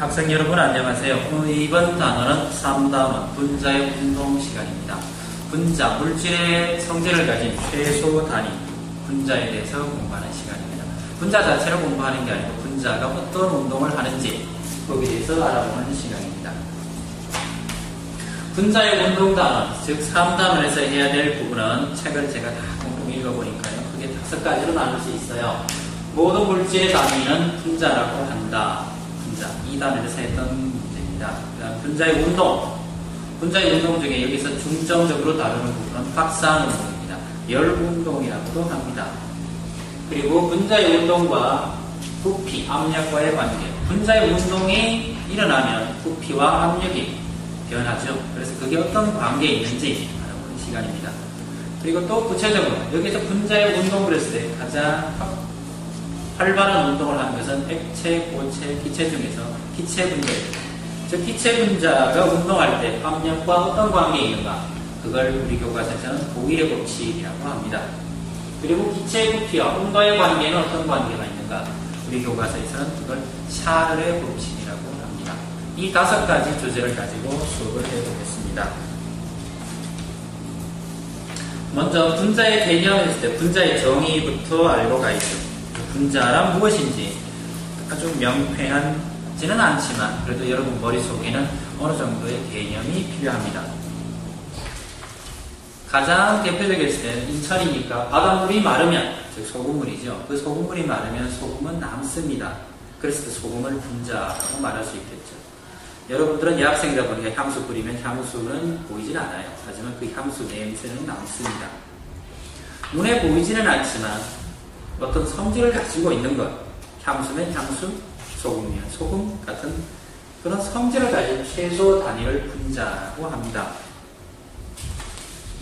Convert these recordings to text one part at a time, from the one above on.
학생 여러분 안녕하세요. 어, 이번 단어는 3단원 분자의 운동 시간입니다. 분자, 물질의 성질을 가진 최소 단위, 분자에 대해서 공부하는 시간입니다. 분자 자체를 공부하는 게 아니고 분자가 어떤 운동을 하는지 거기에 대해서 알아보는 시간입니다. 분자의 운동 단원, 즉 3단원에서 해야 될 부분은 책을 제가 다 꼼꼼히 읽어보니까요. 크게 다섯 가지로 나눌 수 있어요. 모든 물질의 단위는 분자라고 한다. 이 단위에서 했던 문제입니다. 분자의 운동. 분자의 운동 중에 여기서 중점적으로 다루는 부분은 확산 운동입니다. 열 운동이라고도 합니다. 그리고 분자의 운동과 부피, 압력과의 관계. 분자의 운동이 일어나면 부피와 압력이 변하죠. 그래서 그게 어떤 관계에 있는지 알아보는 시간입니다. 그리고 또 구체적으로 여기서 분자의 운동을 했을 때 가장 활발한 운동을 하는 것은 액체, 고체, 기체 중에서 기체 분자입니다. 즉 기체 분자가 운동할 때 압력과 어떤 관계에 있는가 그걸 우리 교과서에서는 보일의 법칙이라고 합니다. 그리고 기체 부피와 온도의 관계는 어떤 관계가 있는가 우리 교과서에서는 그걸 샤를의 법칙이라고 합니다. 이 다섯 가지 주제를 가지고 수업을 해보겠습니다. 먼저 분자의 개념을 했을 때 분자의 정의부터 알고 가야죠. 분자란 무엇인지 아주 명쾌하 지는 않지만 그래도 여러분 머릿속에는 어느 정도의 개념이 필요합니다. 가장 대표적일 때는 인천이니까 바닷물이 마르면 즉 소금물이죠. 그 소금물이 마르면 소금은 남습니다. 그래서 그 소금을 분자라고 말할 수 있겠죠. 여러분들은 여학생이다 보니까 향수 뿌리면 향수는 보이진 않아요. 하지만 그 향수 냄새는 남습니다. 눈에 보이지는 않지만 어떤 성질을 가지고 있는 것. 향수면 향수, 소금이면 소금 같은 그런 성질을 가진 최소 단위를 분자라고 합니다.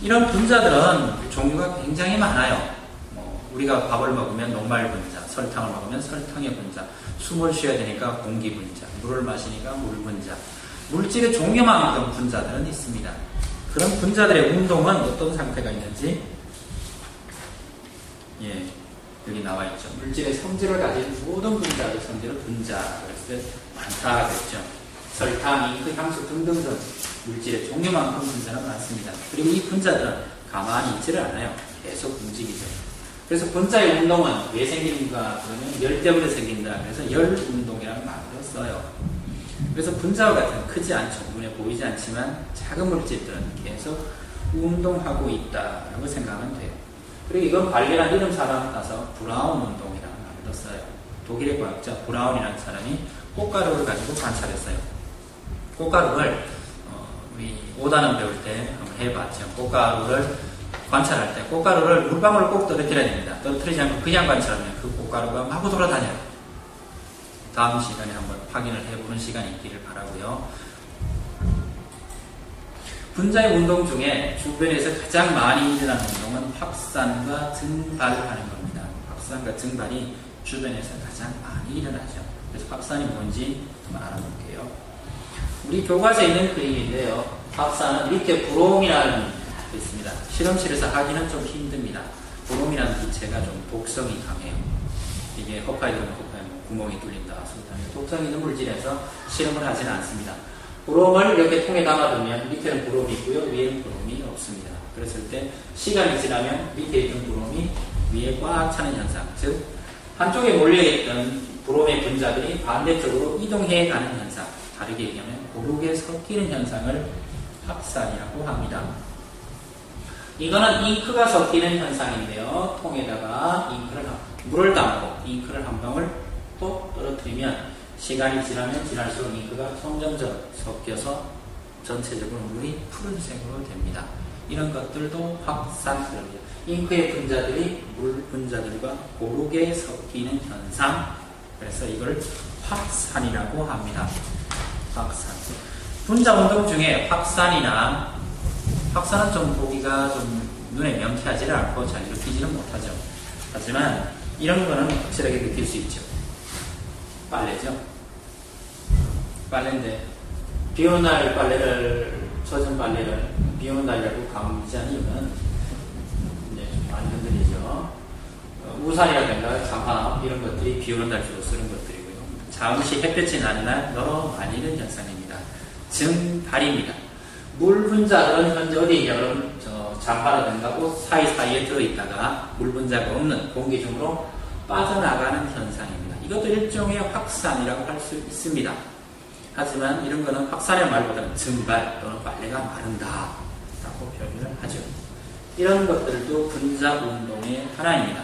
이런 분자들은 종류가 굉장히 많아요. 뭐 우리가 밥을 먹으면 녹말 분자, 설탕을 먹으면 설탕의 분자, 숨을 쉬어야 되니까 공기 분자, 물을 마시니까 물 분자. 물질의 종류만큼 분자들은 있습니다. 그런 분자들의 운동은 어떤 상태가 있는지 예, 여기 나와 있죠. 물질의 성질을 가진 모든 분자의 성질을 분자 그랬을 때 많다 그랬죠. 설탕, 잉크, 향수 등등등 물질의 종류만큼 분자는 많습니다. 그리고 이 분자들은 가만히 있지를 않아요. 계속 움직이죠. 그래서 분자의 운동은 왜 생기는가 그러면 열 때문에 생긴다. 그래서 열 운동이라는 말로 써요. 그래서 분자와 같은 크지 않죠. 눈에 보이지 않지만 작은 물질들은 계속 운동하고 있다라고 생각하면 돼요. 그리고 이건 발견한 이름 따서 브라운 운동이라는 말을 써요. 독일의 과학자 브라운이라는 사람이 꽃가루를 가지고 관찰했어요. 꽃가루를 어, 우리 오단원 배울 때 한번 해봤죠. 꽃가루를 관찰할 때 꽃가루를 물방울을 꼭 떨어뜨려야 됩니다. 떨어뜨리지 않고 그냥 관찰하면 그 꽃가루가 마구 돌아다녀요. 다음 시간에 한번 확인을 해보는 시간이 있기를 바라고요. 분자의 운동 중에 주변에서 가장 많이 일어나는 운동은 확산과 증발하는 겁니다. 확산과 증발이 주변에서 가장 많이 일어나죠. 그래서 확산이 뭔지 한번 알아볼게요. 우리 교과서에 있는 그림인데요. 확산은 밑에 브롬이라는 게 있습니다. 실험실에서 하기는 좀 힘듭니다. 브롬이라는 기체가 좀 독성이 강해요. 이게 허파이드는 허파이 구멍이 뚫린다. 독성 있는 물질에서 실험을 하지는 않습니다. 브롬을 이렇게 통에 담아두면 밑에는 브롬이 있고요. 위에는 브롬이 없습니다. 그랬을 때 시간이 지나면 밑에 있던 브롬이 위에 꽉 차는 현상. 즉 한쪽에 몰려있던 브롬의 분자들이 반대쪽으로 이동해 가는 현상. 다르게 얘기하면 고르게 섞이는 현상을 합산이라고 합니다. 이거는 잉크가 섞이는 현상인데요. 통에다가 잉크를 물을 담고 잉크를 한 방울 또 떨어뜨리면 시간이 지나면 지날수록 잉크가 점점점 섞여서 전체적으로 물이 푸른색으로 됩니다. 이런 것들도 확산들입니다. 잉크의 분자들이 물 분자들과 고르게 섞이는 현상. 그래서 이걸 확산이라고 합니다. 확산. 분자 운동 중에 확산이나 확산은 좀 보기가 좀 눈에 명쾌하지를 않고 잘 느끼지는 못하죠. 하지만 이런 거는 확실하게 느낄 수 있죠. 빨래죠. 빨래인데 비 오는 날 빨래를 젖은 빨래를 비 오는 날이라고 감지한 이유는 이제 많이 흔들리죠. 어, 우산이라든가 장화 이런 것들이 비 오는 날 주로 쓰는 것들이고요. 잠시 햇볕이 나는 날 너무 말리는 현상입니다. 증발입니다. 물 분자는 현재 어디 있냐 그러면 저 잠바라든가 옷 사이사이에 들어있다가 물 분자가 없는 공기 중으로 빠져나가는 현상입니다. 이것도 일종의 확산이라고 할 수 있습니다. 하지만 이런 거는 확산의 말보다는 증발 또는 빨래가 마른다 라고 표현을 하죠. 이런 것들도 분자 운동의 하나입니다.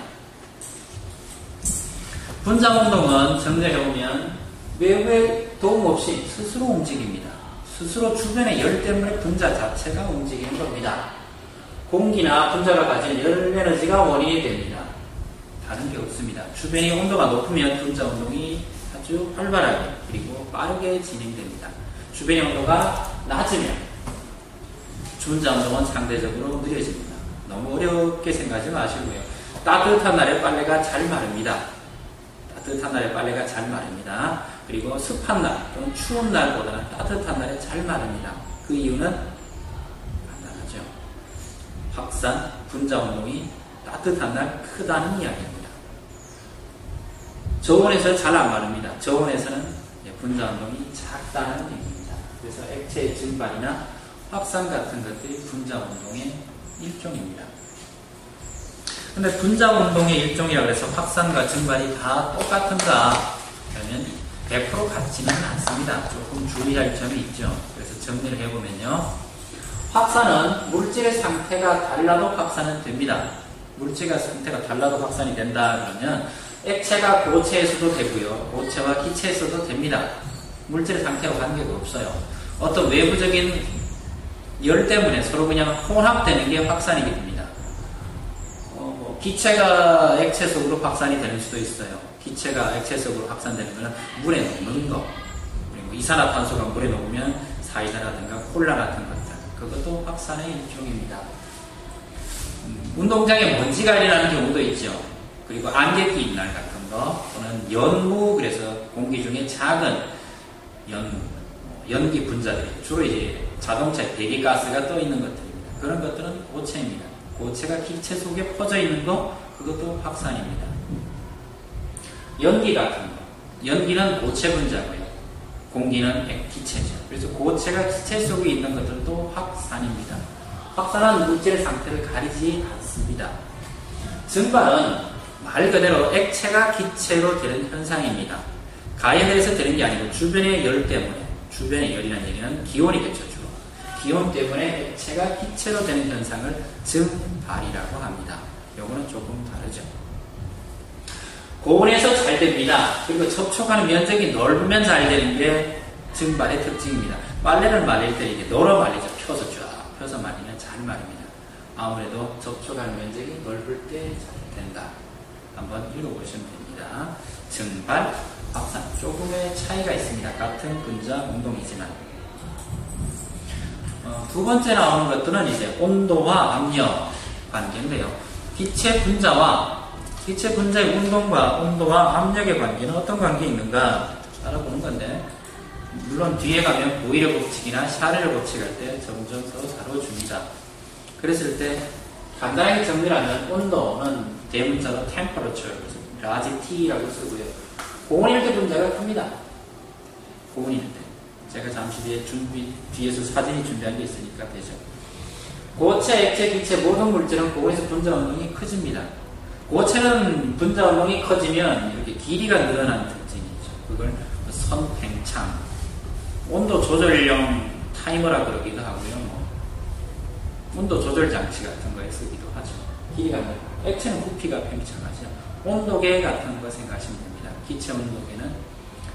분자 운동은 정리해보면 외부의 도움 없이 스스로 움직입니다. 스스로 주변의 열 때문에 분자 자체가 움직이는 겁니다. 공기나 분자가 가진 열 에너지가 원인이 됩니다. 다른 게 없습니다. 주변의 온도가 높으면 분자 운동이 아주 활발하게 그리고 빠르게 진행됩니다. 주변의 온도가 낮으면 분자 운동은 상대적으로 느려집니다. 너무 어렵게 생각하지 마시고요. 따뜻한 날에 빨래가 잘 마릅니다. 따뜻한 날에 빨래가 잘 마릅니다. 그리고 습한 날 또는 추운 날보다는 따뜻한 날에 잘 마릅니다. 그 이유는 간단하죠. 확산, 분자 운동이 따뜻한 날 크다는 이야기입니다. 저온에서 잘안 마릅니다. 저온에서는 분자 운동이 작다는 얘기입니다. 그래서 액체 증발이나 확산 같은 것들이 분자 운동의 일종입니다. 근데 분자 운동의 일종이라 그래서 확산과 증발이 다 똑같은가? 그러면 100% 같지는 않습니다. 조금 주의할 점이 있죠. 그래서 정리를 해보면요. 확산은 물질의 상태가 달라도 확산은 됩니다. 물질의 상태가 달라도 확산이 된다 그러면 액체가 고체에서도 되고요. 고체와 기체에서도 됩니다. 물질의 상태와 관계가 없어요. 어떤 외부적인 열 때문에 서로 그냥 혼합되는 게 확산이게 됩니다. 어, 뭐 기체가 액체 속으로 확산이 되는 수도 있어요. 기체가 액체 속으로 확산되는 것은 물에 녹는 거. 그리고 이산화탄소가 물에 녹으면 사이다라든가 콜라 같은 것들. 그것도 확산의 일종입니다. 음, 운동장에 먼지가 일어나는 경우도 있죠. 그리고 안개끼 있날 같은 거 또는 연무 그래서 공기 중에 작은 연 연기 분자들이 주로 이제 자동차에 배기 가스가 떠 있는 것들입니다. 그런 것들은 고체입니다. 고체가 기체 속에 퍼져 있는 거 그것도 확산입니다. 연기 같은 거 연기는 고체 분자고요. 공기는 기체죠. 그래서 고체가 기체 속에 있는 것들도 확산입니다. 확산은 물질의 상태를 가리지 않습니다. 증발은 말 그대로 액체가 기체로 되는 현상입니다. 가열해서 되는 게 아니고 주변의 열 때문에 주변의 열이라는 얘기는 기온이겠죠 주로. 기온 때문에 액체가 기체로 되는 현상을 증발이라고 합니다. 요거는 조금 다르죠. 고온에서 잘 됩니다. 그리고 접촉하는 면적이 넓으면 잘 되는 게 증발의 특징입니다. 빨래를 말릴 때 이게 널어 말리죠. 펴서 쫙 펴서 말리면 잘 말립니다. 아무래도 접촉하는 면적이. 한번 읽어보시면 됩니다. 증발, 확산 조금의 차이가 있습니다. 같은 분자 운동이지만 어, 두 번째 나오는 것들은 이제 온도와 압력 관계인데요. 기체 분자와 기체 분자의 운동과 온도와 압력의 관계는 어떤 관계 있는가 알아보는 건데 물론 뒤에 가면 보이레 법칙이나 샤렐 법칙 할 때 점점 더 다뤄줍니다. 그랬을 때 간단하게 정리하면 온도는 대문자로 temperature, 라지 T라고 쓰고요. 고온일 때 분자가 큽니다. 고온일 때. 제가 잠시 뒤에 준비, 뒤에서 사진이 준비한 게 있으니까 되죠. 고체, 액체, 기체 모든 물질은 고온에서 분자 운동이 커집니다. 고체는 분자 운동이 커지면 이렇게 길이가 늘어나는 특징이 있죠. 그걸 선팽창, 온도 조절용 타이머라 그러기도 하고요. 뭐 온도 조절 장치 같은 거에 쓰기도 하죠. 길이가 늘어 액체는 부피가 팽창하죠. 온도계 같은 거 생각하시면 됩니다. 기체 온도계는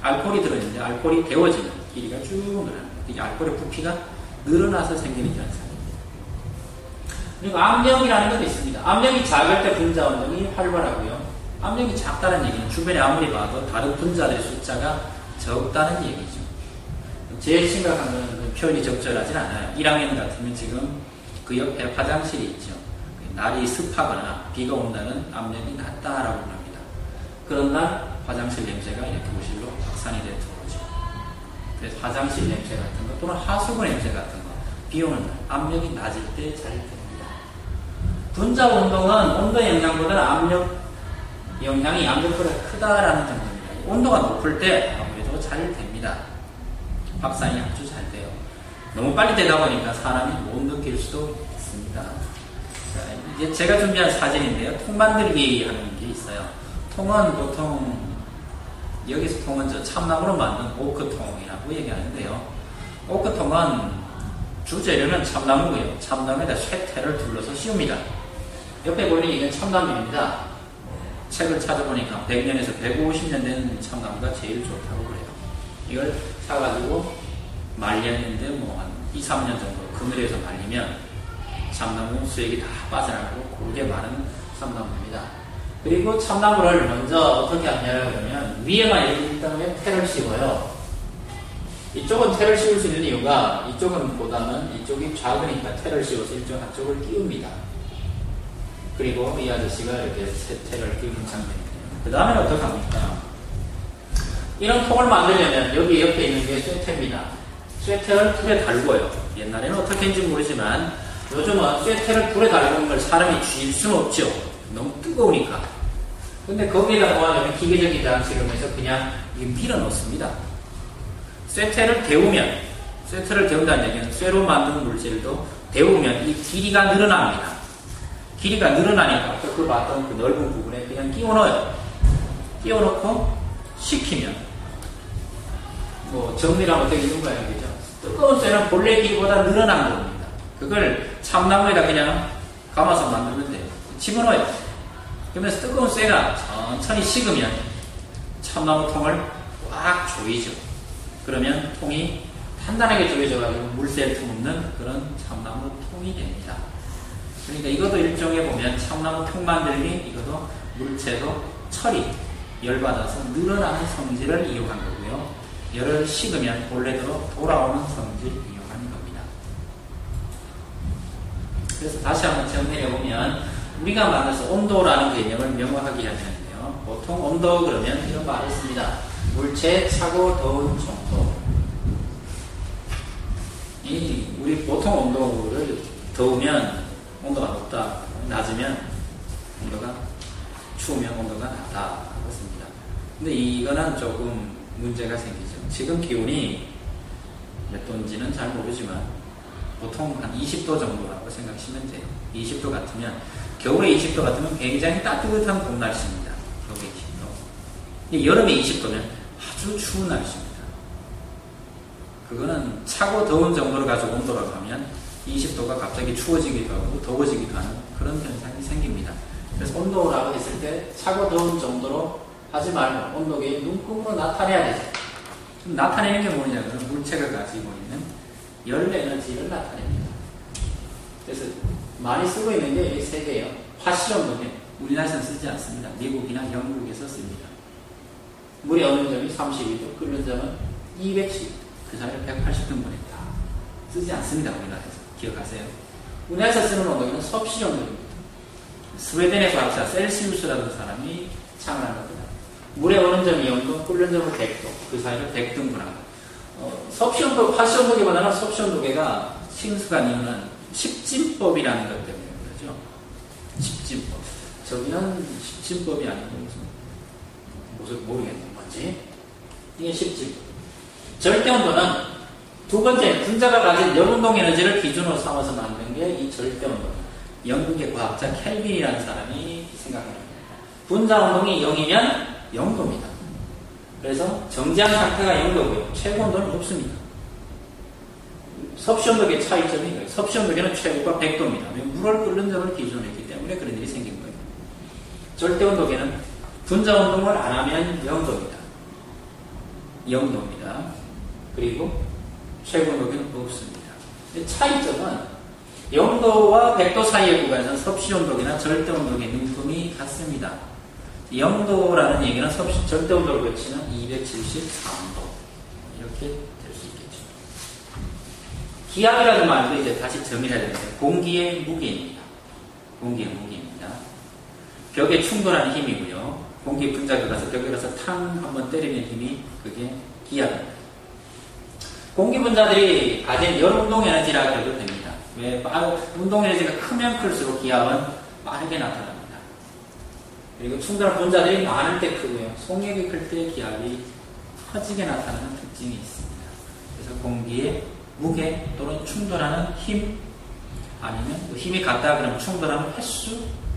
알코올이 들어있는데 알코올이 데워지는 길이가 쭉 늘어납니다. 이게 알코올의 부피가 늘어나서 생기는 현상입니다. 그리고 압력이라는 것도 있습니다. 압력이 작을 때 분자 운동이 활발하고요. 압력이 작다는 얘기는 주변에 아무리 봐도 다른 분자들의 숫자가 적다는 얘기죠. 제일 심각한 것은 표현이 적절하진 않아요. 1학년 같으면 지금 그 옆에 화장실이 있죠. 날이 습하거나 비가 온다는 압력이 낮다라고 합니다. 그런 날 화장실 냄새가 이렇게 무실로 확산이 되는 거죠. 그래서 화장실 냄새 같은 거 또는 하수구 냄새 같은 거 비 오는 날 압력이 낮을 때 잘 됩니다. 분자 운동은 온도 영향보다는 압력 영향이 압력보다 크다라는 정도입니다. 온도가 높을 때 정도 잘 됩니다. 확산이 아주 잘 돼요. 너무 빨리 되다 보니까 사람이 못 느낄 수도 있습니다. 자, 이제 제가 준비한 사진인데요. 통 만들기 하는 게 있어요. 통은 보통 여기서 통은 저 참나무로 만든 오크통이라고 얘기하는데요. 오크통은 주재료는 참나무고요. 참나무에다 쇠퇴를 둘러서 씌웁니다. 옆에 보이는 이건 참나무입니다. 책을 찾아보니까 100년에서 150년 된 참나무가 제일 좋다고 그래요. 이걸 사가지고 말렸는데 뭐 한 2, 3년 정도 그늘에서 말리면 참나무 수액이 다 빠져나가고 고르게 마른 참나무입니다. 그리고 참나무를 먼저 어떻게 하냐 그러면 위에만 일단 테를 씌워요. 이쪽은 테를 씌울 수 있는 이유가 이쪽은 보다는 이쪽이 작으니까 테를 씌워서 이쪽 한쪽을 끼웁니다. 그리고 이 아저씨가 이렇게 테를 끼우는 장면이에요. 그 다음에 어떻게 합니까? 이런 통을 만들려면 여기 옆에 있는 게 쇠퇴입니다. 쇠퇴를 불에 달고요. 옛날에는 어떻게 했는지 모르지만 요즘은 쇠퇴를 불에 달구는 걸 사람이 쥐일 수는 없죠. 너무 뜨거우니까. 근데 거기에다 모아놓으면 기계적인 장치를 해서 그냥 밀어 넣습니다. 쇠퇴를 데우면, 쇠퇴를 데운다는 얘기는 쇠로 만드는 물질도 데우면 이 길이가 늘어납니다. 길이가 늘어나니까 아까 그 봤던 그 넓은 부분에 그냥 끼워 넣어요. 끼워 넣고 식히면 뭐 정리를 어떻게 이런 거예요. 그죠? 뜨거운 쇠는 본래 길이보다 늘어난 겁니다. 그걸 참나무에다 그냥 감아서 만들면 돼요. 집어넣어요. 그러면서 뜨거운 쇠가 천천히 식으면 참나무 통을 꽉 조이죠. 그러면 통이 단단하게 조여져가지고 물새를 품는 그런 참나무 통이 됩니다. 그러니까 이것도 일종의 보면 참나무 통 만들기 이것도 물체도 철이 열받아서 늘어나는 성질을 이용한 거고요. 열을 식으면 본래대로 돌아오는 성질을 이용하는 겁니다. 그래서 다시 한번 정리해 보면 우리가 말해서 온도라는 개념을 명확하게 하는데요. 보통 온도 그러면 이런 말을 씁니다. 물체 차고 더운 정도. 이 우리 보통 온도를 더우면 온도가 높다, 낮으면 온도가 추우면 온도가 낮다 그렇습니다. 근데 이거는 조금 문제가 생기죠. 지금 기온이 몇 도인지는 잘 모르지만 보통 한 20도 정도라고 생각하시면 돼요. 20도 같으면 겨울에 20도 같으면 굉장히 따뜻한 봄 날씨입니다. 겨울에 20도. 여름에 20도면 아주 추운 날씨입니다. 그거는 차고 더운 정도로 가지고 온도라고 하면 20도가 갑자기 추워지기도 하고 더워지기도 하는 그런 현상이 생깁니다. 그래서 온도라고 했을 때 차고 더운 정도로 하지 말고 온도계의 눈금으로 나타내야 되죠. 나타내는 게 뭐냐 그러면 물체가 가지고 있는 열 에너지를 나타냅니다. 그래서 많이 쓰고 있는 게 이 세 개예요. 화실온도계 우리나라에서는 쓰지 않습니다. 미국이나 영국에서 씁니다. 물의 어느 점이 32도, 끓는 점은 210, 그 사이를 180등분에 다 쓰지 않습니다. 우리나라에서. 기억하세요. 우리나라에서 쓰는 온도계는 섭씨 온도입니다. 스웨덴의 과학자 셀시우스라는 사람이 창을한 겁니다. 물의 어느 점이 0도, 끓는 점은 100도, 그 사이를 100등분합니다. 어, 온도계보다는 섭씨 온도계가 심수가 이유는 십진법이라는 것 때문에 그러죠. 십진법. 저기는 십진법이 아니고 무슨, 모르겠네. 뭔지. 이게 십진법. 절대온도는 두 번째, 분자가 가진 열운동 에너지를 기준으로 삼아서 만든 게 이 절대운동. 영국의 과학자 켈빈이라는 사람이 생각합니다. 분자 운동이 0이면 0도입니다. 그래서 정지한 상태가 0도고요. 최고 온도는 없습니다. 섭시온도계 차이점이 이거예요. 섭시온도계는 최고가 100도입니다. 물을 끓는 점을 기준으로 했기 때문에 그런 일이 생긴 거예요. 절대온도계는 분자 운동을 안 하면 0도입니다. 0도입니다. 그리고 최고 온도계는 없습니다. 차이점은 0도와 100도 사이의 구간에서 섭시온도계나 절대온도계 눈금이 같습니다. 0도라는 얘기는 섭시, 절대온도를 거치는 273도. 이렇게 될 수 있겠죠. 기압이라는 말도 이제 다시 정의해야 되는데, 공기의 무게입니다. 공기의 무게입니다. 벽에 충돌하는 힘이고요. 공기 분자가 가서 벽에 가서 탕 한번 때리는 힘이 그게 기압입니다. 공기 분자들이 가진 열 운동 에너지라고 해도 됩니다. 왜? 운동 에너지가 크면 클수록 기압은 빠르게 나타납니다. 그리고 충돌한 분자들이 많을 때 크고요. 속력이 클 때 기압이 커지게 나타나는 특징이 있습니다. 그래서 공기의 무게 또는 충돌하는 힘 아니면 뭐 힘이 같다 그러면 충돌하는 횟수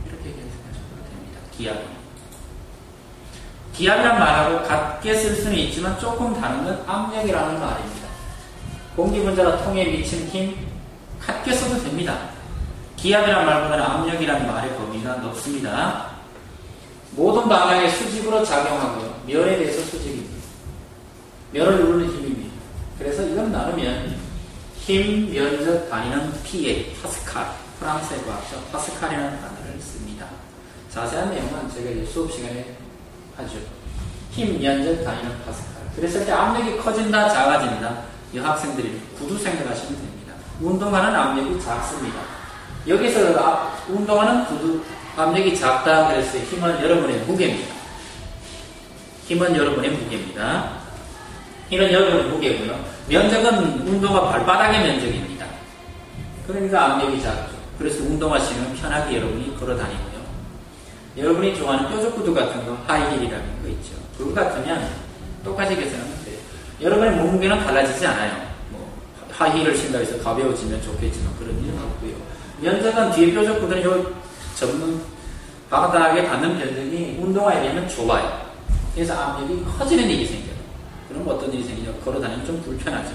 이렇게 얘기하셔도 됩니다. 기압. 기압이란 말하고 같게 쓸 수는 있지만 조금 다른 건 압력이라는 말입니다. 공기 분자가 통에 미친 힘 같게 써도 됩니다. 기압이란 말보다는 압력이라는 말의 범위가 넓습니다. 모든 방향의 수직으로 작용하고요. 면에 대해서 수직입니다. 면을 누르는 힘입니다. 그래서 이건 나누면 힘 면적 단위는 PA, 파스칼, 프랑스의 과학자 파스칼이라는 단어를 씁니다. 자세한 내용은 제가 수업 시간에 하죠. 힘 면적 단위는 파스칼. 그랬을 때 압력이 커진다, 작아진다. 이 학생들이 구두 생각하시면 됩니다. 운동하는 압력이 작습니다. 여기서 운동하는 구두 압력이 작다 때 힘은 여러분의 무게입니다. 힘은 여러분의 무게입니다. 이런 여러분의 무게고요. 면적은 운동화 발바닥의 면적입니다. 그러니까 압력이 작죠. 그래서 운동하시면 편하게 여러분이 걸어 다니고요. 여러분이 좋아하는 뾰족 구두 같은 거, 하이힐이라는 거 있죠. 그거 같으면 똑같이 계산하면 돼요. 여러분의 몸무게는 달라지지 않아요. 뭐 하이힐을 신다 해서 가벼워지면 좋겠지만 그런 일은 없고요. 면적은 뒤에 뾰족 구두는 요 전문 바닥에 닿는 면적이 운동화에 비하면 좁아요. 그래서 압력이 커지는 일이 생겨요. 그럼 어떤 일이 생기죠? 걸어 다니면 좀 불편하죠.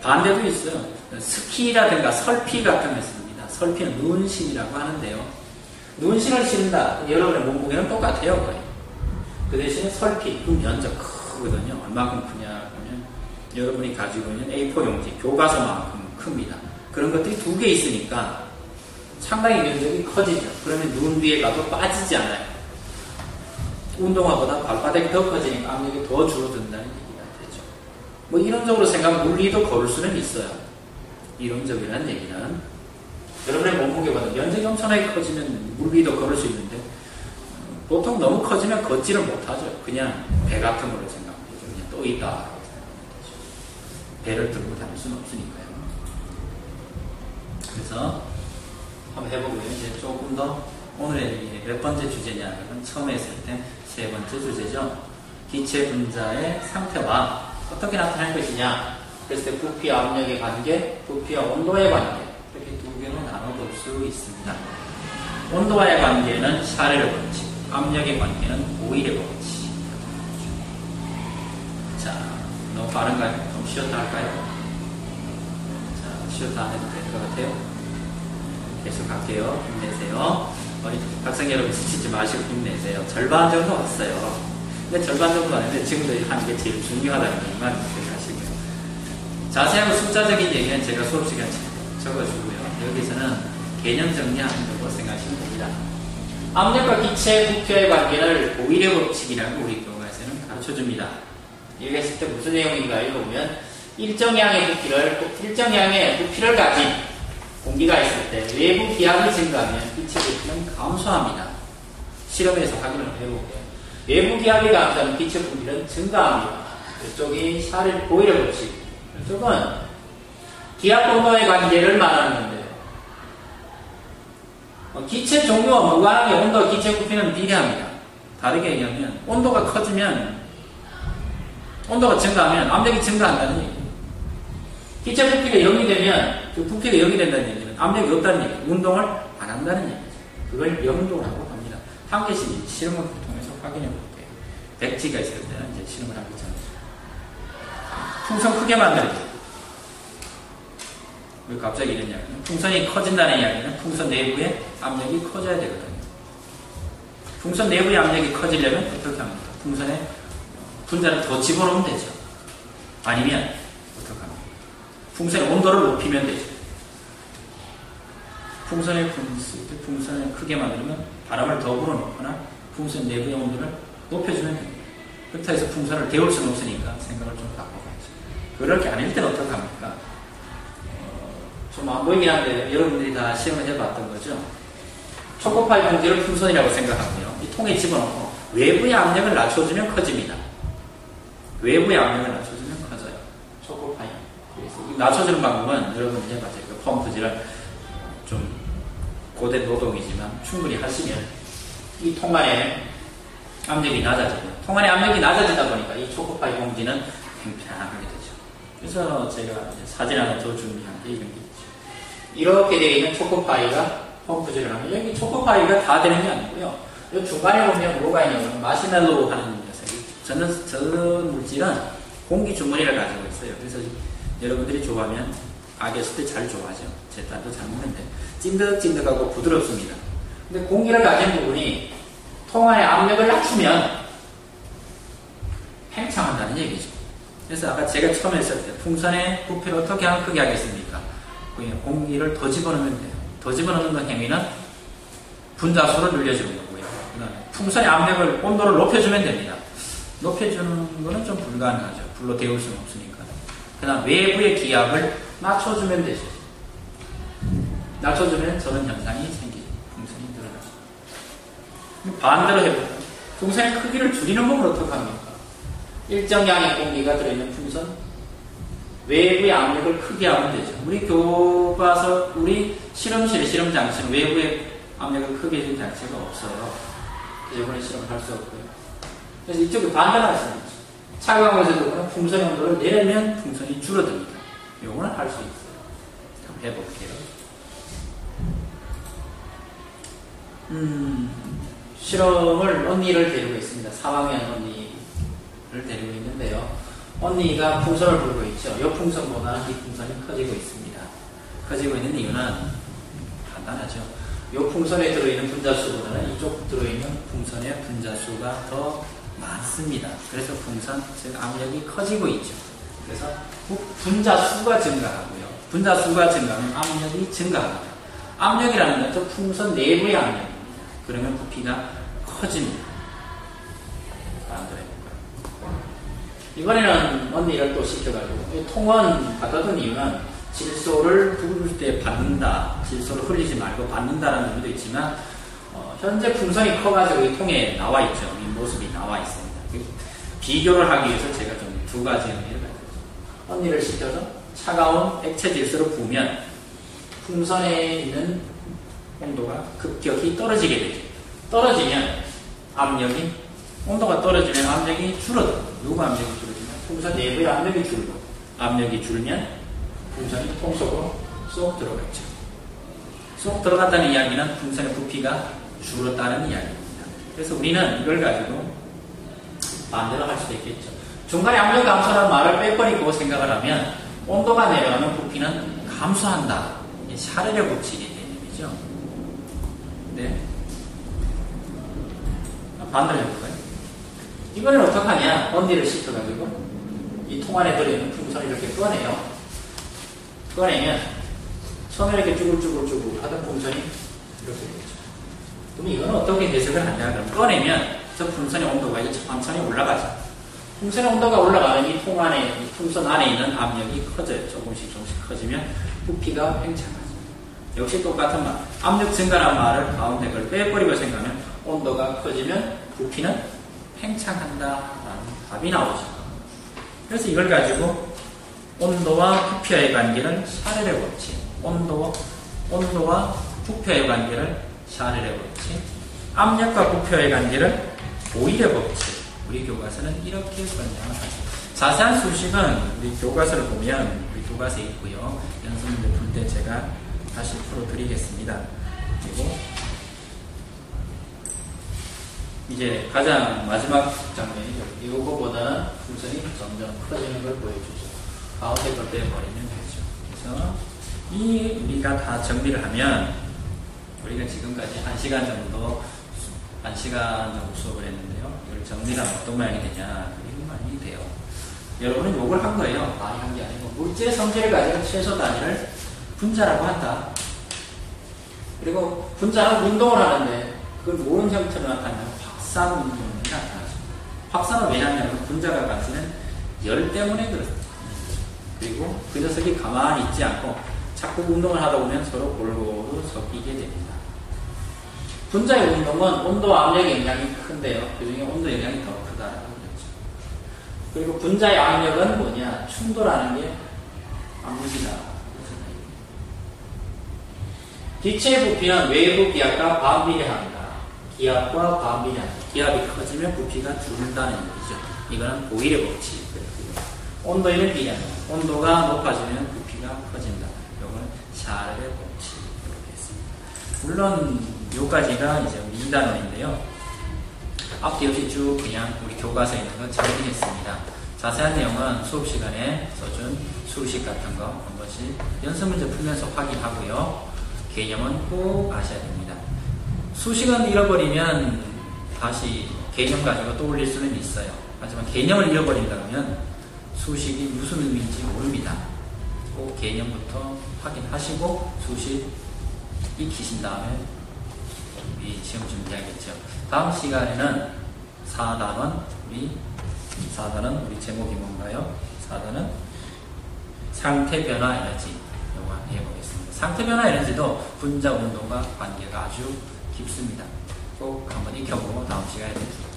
반대도 있어요. 스키라든가 설피 같은 거 있습니다. 설피는 눈신이라고 하는데요. 눈신을 신다. 여러분의 몸무게는 똑같아요. 거의. 그 대신에 설피, 그 면적 크거든요. 얼마큼 크냐 하면 여러분이 가지고 있는 A4 용지, 교과서만큼 큽니다. 그런 것들이 두 개 있으니까 상당히 면적이 커지죠. 그러면 눈 위에 가도 빠지지 않아요. 운동화보다 발바닥이 더 커지니까 압력이 더 줄어든다는 얘기가 되죠. 뭐 이론적으로 생각하면 물리도 걸을 수는 있어요. 이론적이라는 얘기는 여러분의 몸무게보다 면적이 엄청나게 커지면 물리도 걸을 수 있는데 보통 너무 커지면 걷지를 못하죠. 그냥 배 같은 걸로 생각하면 되죠. 그냥 또 있다. 배를 들고 다닐 수는 없으니까요. 그래서 한번 해보고요. 이제 조금 더 오늘의 몇 번째 주제냐면 처음에 했을 때 세 번째 주제죠. 기체 분자의 상태와 어떻게 나타날 것이냐. 그랬을 때 부피 압력의 관계, 부피와 온도의 관계 이렇게 두 개로 나눠볼 수 있습니다. 온도와의 관계는 샤레르 법칙, 압력의 관계는 오일의 법칙. 자, 너무 빠른가요? 좀 쉬었다 할까요? 자, 쉬었다 안 해도 될 것 같아요. 계속 갈게요. 힘내세요. 우리 학생 여러분 지치지 마시고 힘내세요. 절반 정도 왔어요. 근데 절반 정도 왔는데 지금도 하는 게 제일 중요하다는 것만 기억하시고요. 자세하고 숫자적인 얘기는 제가 수업 시간 적어주고요. 여기서는 개념 정리하는 거고 생각하시면 됩니다. 압력과 기체 부피의 관계를 오일의 법칙이라고 우리 교과에서는 가르쳐줍니다. 얘기했을 때 무슨 내용인가 읽어보면 일정 양의 부피를 일정 양의 부피를 가진 공기가 있을 때 외부 기압이 증가하면 기체 부피는 감소합니다. 실험에서 확인을 해보고요. 외부 기압이 감소하면 기체 부피는 증가합니다. 이쪽이 샤를 보이를 법칙. 이쪽은 기압 온도의 관계를 말하는 건데요. 어, 기체 종류와 무관하게 온도와 기체 부피는 비례합니다. 다르게 얘기하면 온도가 커지면 온도가 증가하면 압력이 증가한다는 얘기예요. 기체 부피가 0이 되면 그 부피가 0이 된다는 얘기는 압력이 없다는 얘기예요. 운동을 안 한다는 얘기죠. 그걸 영도라고 합니다. 한 개씩 실험을 통해서 확인해 볼게요. 백지가 있을 때는 이제 실험을 하기 전에 풍선 크게 만들기. 왜 갑자기 이런 이야기는? 풍선이 커진다는 이야기는 풍선 내부의 압력이 커져야 되거든요. 풍선 내부의 압력이 커지려면 어떻게 합니까? 풍선에 분자를 더 집어넣으면 되죠. 아니면? 풍선의 온도를 높이면 되죠. 풍선의 분수, 풍선을 크게 만들면 바람을 더 불어넣거나 풍선 내부의 온도를 높여주면 됩니다. 해서 풍선을 데울 수는 없으니까 생각을 좀 바꿔봐야죠. 그렇게 아닐 때는 어떻게 합니까? 좀안 보이긴 한데 여러분들이 다 시험을 해봤던 거죠. 초코파이 봉지를 풍선이라고 생각하고요. 이 통에 집어넣고 외부의 압력을 낮춰주면 커집니다. 외부의 압력을 낮춰주면 커져요. 초코파이. 그래서 낮춰주는 방법은 여러분이 해봤죠. 그 펌프질을 좀 고된 노동이지만 충분히 하시면 이 통 안에 압력이 낮아지고요. 통안의 압력이 낮아지다 보니까 이 초코파이 봉지는 팽팽하게 되죠. 그래서 제가 사진 하나 더 준비한 게 이런 게 있죠. 이렇게 되어 있는 초코파이가 펌프질을 하면 여기 초코파이가 다 되는 게 아니고요. 이 중간에 보면 뭐가 있냐면 마시멜로 하는 녀석이 저는 저 물질은 공기 주머니를 가지고 있어요. 그래서 여러분들이 좋아하면 아기였을 때 잘 좋아하죠. 제 딸도 잘 먹는데 찐득찐득하고 부드럽습니다. 근데 공기를 가진 부분이 통 안의 압력을 낮추면 팽창한다는 얘기죠. 그래서 아까 제가 처음에 했을 때 풍선의 부피를 어떻게 하면 크게 하겠습니까? 공기를 더 집어넣으면 돼요. 더 집어넣는 행위는 분자수를 늘려주는 거고요. 풍선의 압력을 온도를 높여주면 됩니다. 높여주는 거는 좀 불가능하죠. 불로 데울 수는 없으니까. 그다음 외부의 기압을 낮춰주면 되죠. 낮춰주면 저런 현상이 생기죠. 풍선이 늘어나죠. 반대로 해볼까요? 풍선의 크기를 줄이는 법을 어떻게 합니까? 일정량의 공기가 들어있는 풍선 외부의 압력을 크게 하면 되죠. 우리 교과서, 우리 실험실의 실험 장치는 외부의 압력을 크게 해준 장치가 없어요. 그래서 이번에 실험을 할 수 없고요. 그래서 이쪽에 반대로 하시는 거죠. 차가운 곳에도 풍선의 온도를 내리면 풍선이 줄어듭니다. 이거는 할 수 있어요. 한번 해볼게요. 음, 실험을 언니를 데리고 있습니다. 3학년 언니를 데리고 있는데요. 언니가 풍선을 불고 있죠. 이 풍선보다는 이 풍선이 커지고 있습니다. 커지고 있는 이유는 간단하죠. 이 풍선에 들어있는 분자수보다는 이쪽 들어있는 풍선의 분자수가 더 많습니다. 그래서 풍선, 즉 압력이 커지고 있죠. 그래서 분자 수가 증가하고요. 분자 수가 증가하면 압력이 증가합니다. 압력이라는 것은 풍선 내부의 압력입니다. 그러면 부피가 커집니다. 이번에는 언니를 또 시켜가지고 통원 갖다 둔 이유는 질소를 부을 때 받는다, 질소를 흘리지 말고 받는다라는 의미도 있지만 어, 현재 풍선이 커가지고 이 통에 나와 있죠. 이 모습이 나와 있습니다. 비교를 하기 위해서 제가 좀 두 가지 의미를 가지고 언니를 시켜서 차가운 액체 질소를 부으면 풍선에 있는 온도가 급격히 떨어지게 되죠. 떨어지면 압력이 온도가 떨어지면 압력이 줄어들어. 누가 압력이 줄어지면 풍선 내부의 압력이 줄고 압력이 줄면 풍선이 통 속으로 쏙 들어갔죠. 쏙 들어갔다는 이야기는 풍선의 부피가 줄었다는 이야기입니다. 그래서 우리는 이걸 가지고 반대로 할 수도 있겠죠. 중간에 압력 감소라는 말을 빼버리고 생각을 하면 온도가 내려가면 부피는 감소한다. 샤르의 법칙이 개념이죠. 네. 반대로 해볼까요? 이번엔 어떡하냐? 언니를 시켜가지고 이 통 안에 들어있는 풍선을 이렇게 꺼내요. 꺼내면 처음에 이렇게 쭈글쭈글쭈글 하던 풍선이 이렇게. 그럼 이건 어떻게 해석을 하냐? 그럼 꺼내면 저 풍선의 온도가 이 천천히 올라가죠. 풍선의 온도가 올라가면 이 통 안에, 이 풍선 안에 있는 압력이 커져요. 조금씩 조금씩 커지면 부피가 팽창하죠. 역시 똑같은 말. 압력 증가란 말을 가운데 걸 빼버리고 생각하면 온도가 커지면 부피는 팽창한다라는 답이 나오죠. 그래서 이걸 가지고 온도와 부피와의 관계를 샤르의 법칙, 온도, 온도와 부피와의 관계를 샤르의 법칙, 압력과 부피와의 관계를 오일의 법칙, 우리 교과서는 이렇게 설명을 하죠. 자세한 수식은 우리 교과서를 보면 우리 교과서에 있고요. 연습문제 풀 때 제가 다시 풀어드리겠습니다. 그리고 이제 가장 마지막 장면이죠. 이거보다는 풍선이 점점 커지는 걸 보여주죠. 가운데 걸 빼버리면 되죠. 그래서 이 우리가 다 정리를 하면 우리가 지금까지 한 시간 정도 한 시간 정도 수업을 했는데요. 이걸 하면 어떤 모양이 되냐? 이런 모양이 돼요. 여러분은 욕을 한 거예요. 많이 한 게 아니고 물질의 성질을 가진 최소 단위를 분자라고 한다. 그리고 분자는 운동을 하는데 그걸 무슨 형태로 나타나냐면 확산 운동이 나타나죠. 확산은 왜냐하면 분자가 가지는 열 때문에 그렇습니다. 그리고 그 녀석이 가만히 있지 않고 자꾸 운동을 하다 보면 서로 골고루 섞이게 됩니다. 분자의 운동은 온도와 압력의 영향이 큰데요. 그 중에 온도 영향이 더 크다라고 그랬죠. 그리고 분자의 압력은 뭐냐? 충돌하는 게 압력이다. 기체의 부피는 외부 기압과 반비례합니다. 기압과 반비례합니다. 기압이 커지면 부피가 줄다는 얘기죠. 이거는 보일의 법칙. 온도에는 비례하는 온도가 높아지면 부피가 커진다. 이건 샤르의 법칙. 이렇게 했습니다. 물론 요까지가 이제 우리 2단원인데요. 앞뒤 없이 쭉 그냥 우리 교과서에 있는 거 정리했습니다. 자세한 내용은 수업 시간에 써준 수식 같은 거 한 번씩 연습 문제 풀면서 확인하고요. 개념은 꼭 아셔야 됩니다. 수식은 잃어버리면 다시 개념 가지고 떠올릴 수는 있어요. 하지만 개념을 잃어버린다면 수식이 무슨 의미인지 모릅니다. 꼭 개념부터 확인하시고 수식 익히신 다음에 우리 시험 준비하겠죠. 다음 시간에는 4단원 우리 4단원 우리 제목이 뭔가요? 4단원 상태 변화 에너지 요거 해보겠습니다. 상태 변화 에너지도 분자 운동과 관계가 아주 깊습니다. 꼭 한번 익혀보고 다음 시간에 뵙겠습니다.